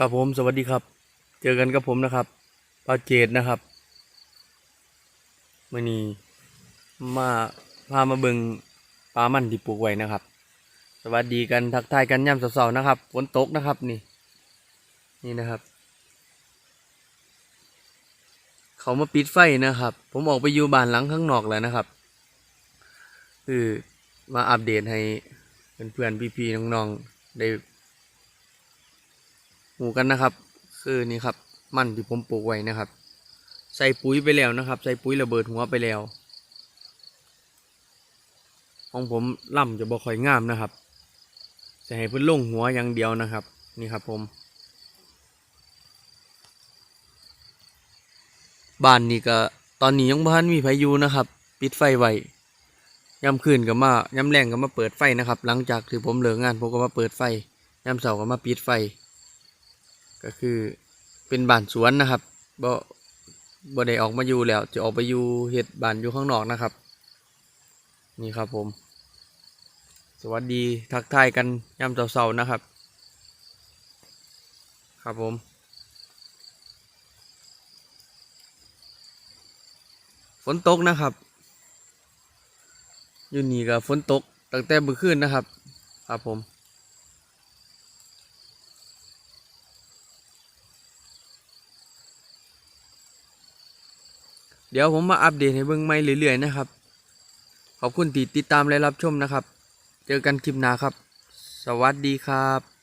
ครับผมสวัสดีครับ เจอกันกับผมนะครับปาเจดนะครับมื่อนี้มาพามาเบิงปลามันที่ปลูกไว้นะครับ สวัสดีกันทักทายกันย่ำสาๆนะครับฝนตกนะครับนี่ นี่นะครับ เขามาปิดไฟนะครับ ผมออกไปอยู่บ้านหลังข้างนอกแล้วนะครับ คือมาอัปเดตให้เพื่อนๆพี่ๆน้องๆได้ หมูกันนะครับ คือนี่ครับ มันที่ผมปลูกไว้นะครับ ใส่ปุ๋ยไปแล้วนะครับ ใส่ปุ๋ยระเบิดหัวไปแล้ว ของผมล่ำจะบ่ค่อยงามนะครับจะให้เพิ่นลงหัวอย่างเดียวนะครับ นี่ครับผมบ้านนี่ก็ตอนนี้ยังบ่ทันมีพายุนะครับ ปิดไฟไว้ยามคืนก็มายามแรงก็มาเปิดไฟนะครับ หลังจากที่ผมเลิกงานผมก็มาเปิดไฟยามเสาร์ก็มาปิดไฟ ก็คือเป็นบ้านสวนนะครับบ่บ่ได้ออกมาอยู่แล้ว จะออกไปอยู่เฮ็ดบ้านอยู่ข้างนอกนะครับ นี่ครับผม สวัสดีทักทายกันยามเช้าๆนะครับ ครับผมฝนตกนะครับ อยู่นี่ก็ฝนตกตั้งแต่เมื่อคืนนะครับ ครับผม ดี๋ยวผมมาอัปเดตให้เบิ่งใหม่เรื่อยๆนะครับ ขอบคุณที่ติดตามและรับชมนะครับ เจอกันคลิปหน้าครับ สวัสดีครับ